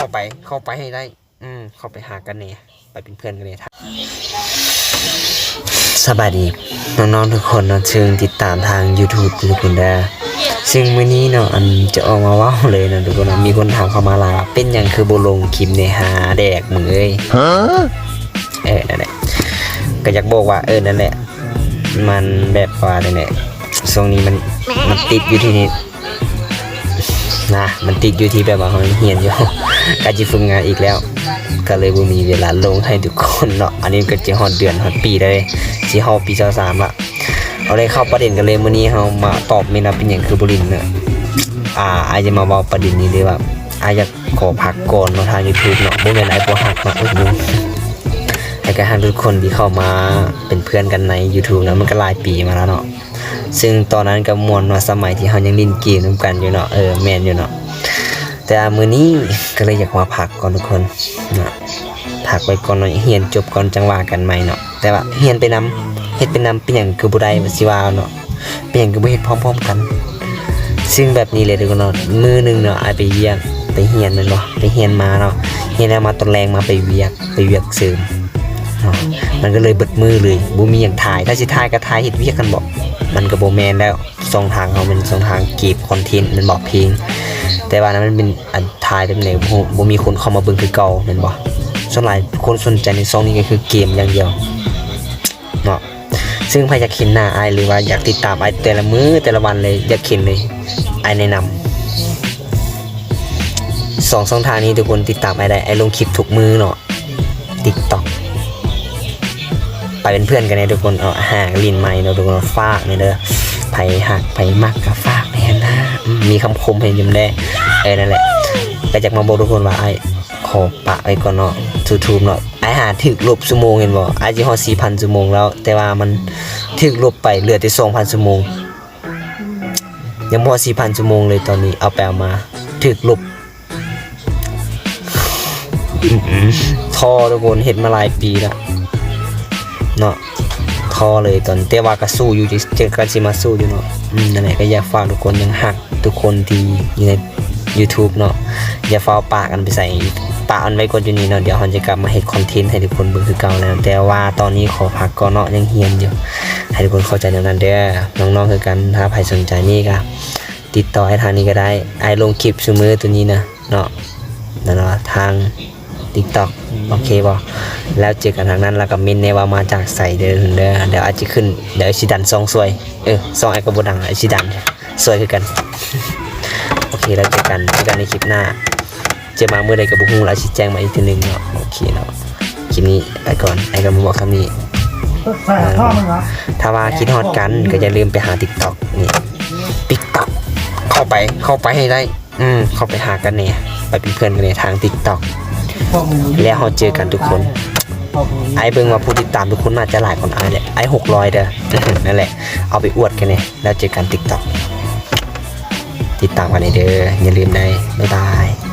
เข้าไปเข้าไปให้ได้ อืมเข้าไปหากันเนี่ยไปเป็นเพื่อนกันเนี่ยสบายดีน้องๆทุกคนเนาะเชิงติดตามทาง YouTube ทุกคนได้อซึ่งมื้อนี้เนาะอันจะออกมาเว้าเลยนะทุกคนเนาะมีคนถามเข้ามาลาเป็นหยังคือบ่ลงคลิปในหาแดกมึงเอ้ยเออนั่นแหละก็อยากบอกว่าเออนั่นแหละ มันแบบว่านั่นแหละช่วงนี้มันมันติดอยู่ที่นี่ นะมันติดอยู่ที่แบบว่าเขาเฮียนอยู่การจะฝึกงานอีกแล้ว ก็เลยบ่มีเวลาลงให้ทุกคนเนาะอันนี้ก็จะฮอดเดือนฮอดปีเลยสิเฮาปี23ละเอาเลยเข้าประเด็นกันเลยมื้อนี้เฮามาตอบเมนว่าเป็นหยังคือบ่ลินเนาะอ่าอายจะมาเว้าประเด็นนี้เลยว่าอายอยากขอพักก่อนเนาทาง YouTube เนาะบ่แม่นอายบ่ฮักเนาะเอ้ยลุงให้กับทุกคนที่เข้ามาเป็นเพื่อนกันใน YouTube แล้วมันก็หลายปีมาแล้วเนาะ ซึ่งตอนนั้นก็มวนว่าสมัยที่เขายังเล่นเกมนํกันอยู่เนาะเออแมนอยู่เนาะแต่มือนี้ก็เลยอยากมาพักก่อนทุกคนเนาะพักไปก่อนเนาะเฮียนจบก่อนจังหว่ากันใหม่เนาะแต่ว่าเฮียนไปนํเฮ็ดไปนํเป็นหยังคือบ่ได้สิวาเนาะเป็นหยังคือบ่เฮ็ดพร้อมๆกัน ซึ่งแบบนี้เลยทุกคนเนาะมือหนึงเนาะอไปเวียกไปเฮียนแม่นบ่ไปเฮียนมาเนาะเฮียนมาตอนแรงมาไปเวียกไปเวียกเสริมเนาะมันก็เลยเบิดมือเลยบ่มีอย่างถ่าย ถ้าสิถ่ายก็ถ่ายเฮ็ดเวียกกันบอก มันก็บ่แมนแล้วสองทางเขาเป็นสองทางก็บคอนเทนต์มันบอกเพลงแต่ว่านั้นมันเป็นอันถ่ายแบบไหนบ่บ่มีคนเข้ามาเบิ่งคือเก่าม่นบ่ส่วนหลายคนสนใจในซองนี้ก็คือเกมอย่างเดียวเนาะซึ่งใครอยากเห็นหน้าไอหรือว่าอยากติดตามไอแต่ละมื้อแต่ละวันเลยอยากเห็นเลยไอแนะนำสองช่องทางนี้ทุกคนติดตามไอได้อลงคลิปทุกมือเนาะ TikTok ไปเป็นเพื่อนกันเนี่ยทุกคนเอาหางลินไม้เนาะทุกคนฝากเนี่ยเด้อไผหักไผมักก็ฝากแน่นะอืมมีคำคมให้ยิ้มได้เออนั่นแหละก็จากมาบอกทุกคนว่าไอ้ขอปะไว้ก่อนเนาะทูทูบเนาะไอ้หาถึกลบชั่วโมงเห็นบ่ไอ้จีฮอด4,000ชั่วโมงแล้ว แต่ว่ามันถึกลบไปเหลือแต่2,000ชั่วโมงยังบ่ฮอด4,000ชั่วโมงเลยตอนนี้เอาไปเอามาถึกลบทอทุกคนเห็นมาหลายปีแล้ว เนาะทอเลยตอนแต่ว่าก็สู้อยู่จะเจอกันสิมาสู้อยู่เนาะอืมนั่นแหละก็อยากฝากทุกคนยังหักทุกคนที่อยู่ใน YouTube เนาะอย่าฟาวปากกันไปใส่ปากอันไว้ก่อนยู่นี่เนาะเดี๋ยวเราจะกลับมาเฮ็ดคอนเทนต์ให้ทุกคนเบิ่งคือเก่าแล้ว แต่ว่าตอนนี้ขอพักก่อนเนาะยังเฮียนอยู่ ให้ทุกคนเข้าใจในนั้นเด้อน้องๆคือกันถ้าใครสนใจนี่ก็ติดต่อให้ทางนี้ก็ได้ไอลงคลิปซุมื้อตัวนี้นะเนาะนั่นเนาะทาง TikTok โอเคบ่แล้วเจอกันทางนั้นแล้วก็มินในว่ามาจากใส่เด้อเด้อเดี๋ยวอาจจะขึ้นเดี๋ยวไอชิดันซองสวย เออซองไอกระบดังไอชิดันสวยคือกัน โอเคแล้วเจอกันเจอกันในคลิปหน้าจะมาเมื่อใดกับบุ้งแล้วชี้แจงมาอีกทีหนึงเนาะโอเคเนาะคลิปนี้ไปก่อนไอ้ก็มาบอกคำนี้ใส่ท่อมันเหรอถ้าว่าคิดฮอดกันก็อย่าลืมไปหา TikTok นี่ TikTok เข้าไปเข้าไปให้ได้ อืมเข้าไปหากันเนี่ยไปเป็นเพื่อนกันในทาง TikTok พวกมึง แล้วเราเจอกันทุกคน ไอ้เบิ่งว่าผู้ติดตามทุกคนน่าจะหลายคนไอ้เลยไอ้หกร้อยเด้อ นั่นแหละ เอาไปอวดกันเนี่ยแล้วเจอกันติ๊กต็อกติดตามกันในเด้ออย่าลืมได้บ๊ายบาย